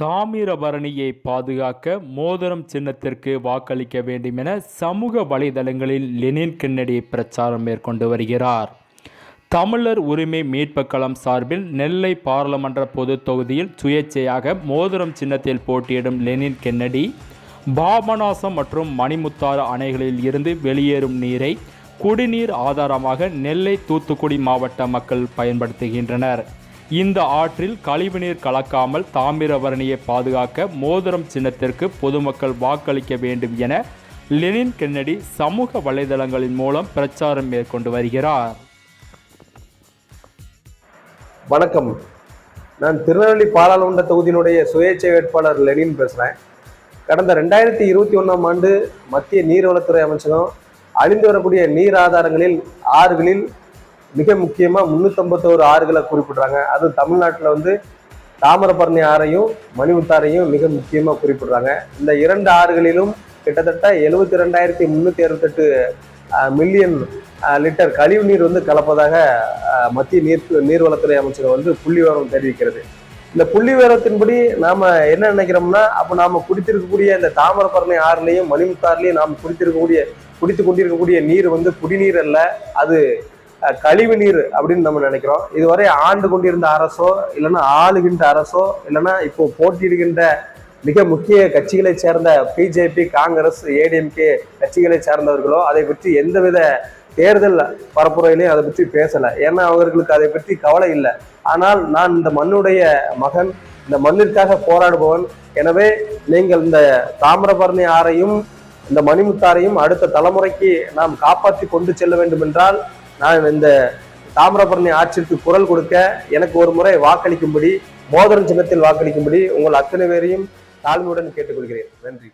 தாமிரபரணியை பாதுகாக்க மோதிரம் சின்னத்திற்கு வாக்களிக்க வேண்டும் என சமூக வலைதளங்களில் லெனின் கென்னடி பிரச்சாரம் மேற்கொண்டு வருகிறார். தமிழர் உரிமை மீட்புக் களம் சார்பில் நெல்லை பாராளுமன்ற பொதுத் தொகுதியில் சுயேட்சையாக மோதிரம் சின்னத்தில் போட்டியிடும் லெனின் கென்னடி பாபநாசம் மற்றும் மணிமுத்தாறு அணைகளில் இருந்து வெளியேறும் நீரை குடிநீர் ஆதாரமாக நெல்லை தூத்துக்குடி மாவட்ட மக்கள் பயன்படுத்துகின்றனர். இந்த ஆற்றில் கழிவுநீர் கலக்காமல் தாமிரபரணியை பாதுகாக்க மோதிரம் சின்னத்திற்கு பொதுமக்கள் வாக்களிக்க வேண்டும் என லெனின் கென்னடி சமூக வலைதளங்களின் மூலம் பிரச்சாரம் மேற்கொண்டு வருகிறார். வணக்கம். நான் திருநெல்வேலி பாராளுமன்ற தொகுதியினுடைய சுயேட்சை வேட்பாளர் லெனின் பேசுகிறேன் கடந்த ரெண்டாயிரத்தி இருபத்தி ஒன்றாம் ஆண்டு மத்திய நீர்வளத்துறை அமைச்சகம் அழிந்து வரக்கூடிய நீர் ஆதாரங்களில் ஆறுகளில் மிக முக்கியமாக முந்நூற்றம்பத்தோரு ஆறுகளை குறிப்பிடுறாங்க. அது தமிழ்நாட்டில் வந்து தாமிரபரணி ஆறையும் மணிமுத்தாரையும் மிக முக்கியமாக குறிப்பிடுறாங்க. இந்த இரண்டு ஆறுகளிலும் கிட்டத்தட்ட எழுபத்தி ரெண்டாயிரத்தி முந்நூற்றி அறுபத்தெட்டு மில்லியன் லிட்டர் கழிவு நீர் வந்து கலப்பதாக மத்திய நீர் நீர்வளத்துறை அமைச்சகம் வந்து புள்ளி விவரம் தெரிவிக்கிறது. இந்த புள்ளி விவரத்தின்படி என்ன நினைக்கிறோம்னா அப்போ நாம் குடித்திருக்கக்கூடிய இந்த தாமிரபரணி ஆறுலையும் மணிமுத்தாறுலையும் நாம் குடித்திருக்கக்கூடிய குடித்து கொண்டிருக்கக்கூடிய நீர் வந்து குடிநீர் அல்ல. அது கழிவு நீர் அப்படின்னு நம்ம நினைக்கிறோம். இதுவரை ஆண்டு கொண்டிருந்த அரசோ இல்லைன்னா ஆளுகின்ற அரசோ இல்லைன்னா இப்போ போட்டியிடுகின்ற மிக முக்கிய கட்சிகளை சேர்ந்த பிஜேபி காங்கிரஸ் ஏடிஎம்கே கட்சிகளை சேர்ந்தவர்களோ அதை பற்றி எந்தவித தேர்தல் பரப்புரையிலையும் அதை பற்றி பேசலை. ஏன்னா அவர்களுக்கு அதை பற்றி கவலை இல்லை. ஆனால் நான் இந்த மண்ணுடைய மகன் இந்த மண்ணிற்காக போராடுபவன். எனவே நீங்கள் இந்த தாமிரபரணி ஆறையும் இந்த மணிமுத்தாரையும் அடுத்த தலைமுறைக்கு நாம் காப்பாற்றி கொண்டு செல்ல வேண்டும் என்றால் நான் இந்த தாமிரபரணி ஆட்சிக்கு குரல் கொடுக்க எனக்கு ஒரு முறை வாக்களிக்கும்படி மோதிரம் சின்னத்தில் வாக்களிக்கும்படி உங்கள் அத்தனை பேரையும் தாழ்மையுடன் கேட்டுக்கொள்கிறேன். நன்றி.